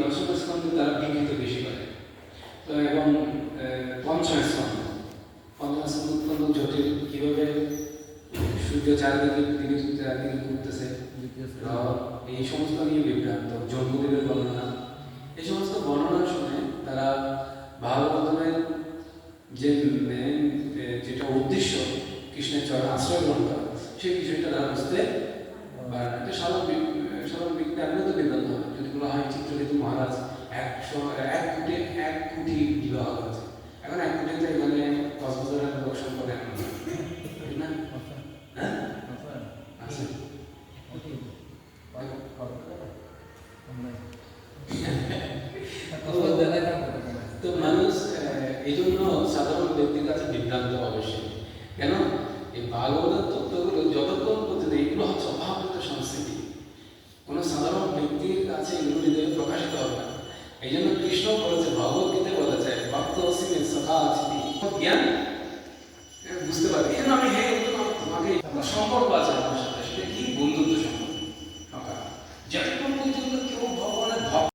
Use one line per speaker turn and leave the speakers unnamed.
দশম স্কন্ধে তারা বিকৃত বেশি করে। তো এবং পঞ্চম স্কন্ধ। পঞ্চম স্কন্ধ অত্যন্ত জটিল। কীভাবে সূর্য চারিদিকে দিকে চারিদিকে ঘুরতেছে এই সমস্ত নিয়ে বিভ্রান্ত জন্মদেবের বর্ণনা। এই সমস্ত বর্ণনা শুনে তারা ভাগবতমের যে যেটা উদ্দেশ্য কৃষ্ণের চরণ আশ্রয় গ্রহণ করা, সেই বিষয়টা তারা বুঝতে পারে না। এটা তো মানুষ এই জন্য সাধারণ ব্যক্তির কাছে বিভ্রান্ত অবশ্যই। কেন? এই ভাগবতের তত্ত্বগুলো যতক্ষণ পর্যন্ত এগুলো হচ্ছে অভাবিত সংস্কৃতি, কোনো সাধারণ ব্যক্তির কাছে এগুলো হৃদয়ে প্রকাশিত হবে না। এই জন্য কৃষ্ণ বলেছে ভগবত গীতে বলেছে ভক্ত অসীমে সখা আছে জ্ঞান? বুঝতে পারবে এই জন্য